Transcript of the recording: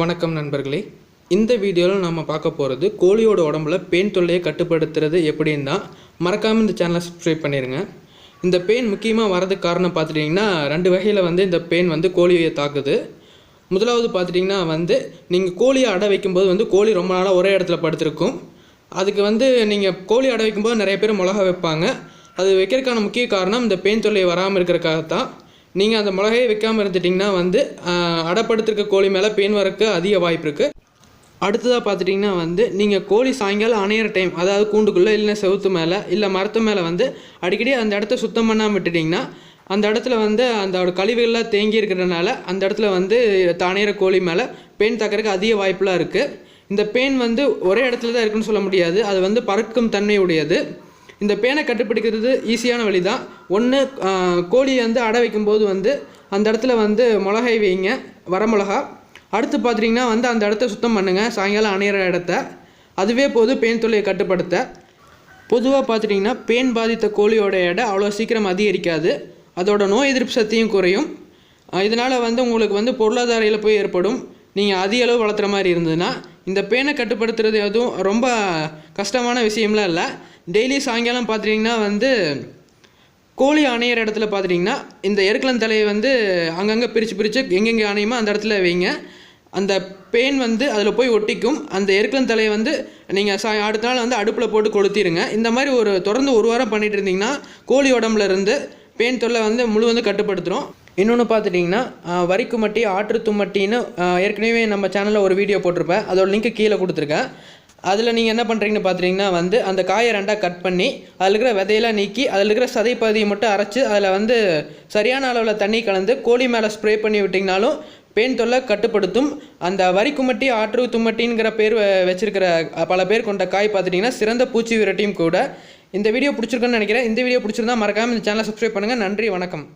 வணக்கம் நண்பர்களே. இந்த வீடியோவில் நம்ம பார்க்க போகிறது கோழியோட உடம்புல பெயின் தொல்லையை கட்டுப்படுத்துறது எப்படின்னு தான் மறக்காமல் இந்த சேனலை சப்ஸ்கிரைப் பண்ணிடுங்க இந்த பெயின் முக்கியமாக வரதுக்கு காரணம் பார்த்துட்டிங்கன்னா ரெண்டு வகையில் வந்து இந்த பெயின் வந்து கோழியை தாக்குது. முதலாவது பார்த்துட்டிங்கன்னா வந்து நீங்கள் கோழியை அடை வைக்கும்போது வந்து கோழி ரொம்ப நாளாக ஒரே இடத்துல படுத்திருக்கும். அதுக்கு வந்து நீங்கள் கோழி அடை வைக்கும்போது நிறைய பேர் மிளகா வைப்பாங்க. அது வைக்கிறதுக்கான முக்கிய காரணம் இந்த பெயின் தொல்லை வராமல் இருக்கிறக்காகத்தான் நீங்கள் அந்த மிளகையை வைக்காமல் இருந்துட்டிங்கன்னா வந்து அடப்படுத்திருக்க கோழி மேலே பெயின் வரக்கு அதிக வாய்ப்பு இருக்குது அடுத்ததாக பார்த்துட்டிங்கன்னா வந்து நீங்கள் கோழி சாயங்காலம் அணையிற டைம் அதாவது கூண்டுக்குள்ளே இல்லை செவுத்து மேலே இல்லை மரத்து மேலே வந்து அடிக்கடி அந்த இடத்த சுத்தம் பண்ணாமல் விட்டுட்டிங்கன்னா அந்த இடத்துல வந்து அந்த கழிவுகள்லாம் தேங்கி இருக்கிறதுனால அந்த இடத்துல வந்து தானேற கோழி மேலே பெயின் தக்கறதுக்கு அதிக வாய்ப்புலாம் இருக்குது இந்த பெயின் வந்து ஒரே இடத்துல தான் இருக்குன்னு சொல்ல முடியாது. அது வந்து பறக்கும் தன்மை உடையது இந்த பேனை கட்டுப்பிடிக்கிறது ஈஸியான வழி தான் ஒன்று கோழி வந்து அடை வைக்கும்போது வந்து அந்த இடத்துல வந்து மிளகாய் வைங்க வரமிளகா அடுத்து பார்த்துட்டிங்கன்னா வந்து அந்த இடத்த சுத்தம் பண்ணுங்கள் சாயங்காலம் அணையிற இடத்த. அதுவே போது பேன் தொல்லையை கட்டுப்படுத்த. பொதுவாக பார்த்துட்டிங்கன்னா பேன் பாதித்த கோழியோட எடை அவ்வளோ சீக்கிரம் அதிகரிக்காது. அதோட நோய் எதிர்ப்பு சக்தியும் குறையும். இதனால் வந்து உங்களுக்கு வந்து பொருளாதார இழப்பு ஏற்படும். நீங்கள் அதிக அளவு வளர்த்துற மாதிரி இருந்ததுன்னா இந்த பேனை கட்டுப்படுத்துறது எதுவும் ரொம்ப கஷ்டமான விஷயம்லாம் இல்லை. டெய்லி சாயங்காலம் பார்த்துட்டிங்கன்னா வந்து கோழி அணையிற இடத்துல பார்த்துட்டிங்கன்னா இந்த எருக்கலன் தலையை வந்து அங்கங்கே பிரித்து பிரித்து எங்கெங்கே அணையுமோ அந்த இடத்துல வைங்க. அந்த பெயின் வந்து அதில் போய் ஒட்டிக்கும். அந்த எருக்கலன் தலையை வந்து நீங்கள் சா அடுத்த நாள் வந்து அடுப்பில் போட்டு கொளுத்திடுங்க இந்த மாதிரி ஒரு தொடர்ந்து ஒரு வாரம் பண்ணிகிட்டு இருந்தீங்கன்னா கோழி உடம்புல இருந்து பெயின் தொல்லை வந்து முழு வந்து கட்டுப்படுத்துகிறோம் இன்னொன்று பார்த்துட்டிங்கன்னா வரிக்குமட்டி வரிக்கு ஆற்று தும்மட்டின்னு ஏற்கனவே நம்ம சேனலில் ஒரு வீடியோ போட்டிருப்பேன். அதோட லிங்க் கீழே கொடுத்துருக்கேன். அதில் நீங்கள் என்ன பண்ணுறீங்கன்னு பார்த்துட்டிங்கன்னா வந்து அந்த காயை ரெண்டாக கட் பண்ணி அதில் இருக்கிற விதையெல்லாம் நீக்கி அதில் இருக்கிற சதைப்பகுதியை மட்டும் அரைச்சி அதில் வந்து சரியான அளவில் தண்ணி கலந்து கோழி மேலே ஸ்ப்ரே பண்ணி விட்டிங்கனாலும் பேன் தொல்லை கட்டுப்படுத்தும். அந்த வரிக்குமட்டி ஆற்று தும்மட்டிங்கிற பேர் வச்சிருக்கிற பல பேர் கொண்ட காய் பார்த்துட்டிங்கன்னா சிறந்த பூச்சி விரட்டியும் கூட. இந்த வீடியோ பிடிச்சிருக்குன்னு நினைக்கிறேன். இந்த வீடியோ பிடிச்சிருந்தா மறக்காமல் இந்த சேனலை சப்ஸ்கிரைப் பண்ணுங்கள் நன்றி வணக்கம்.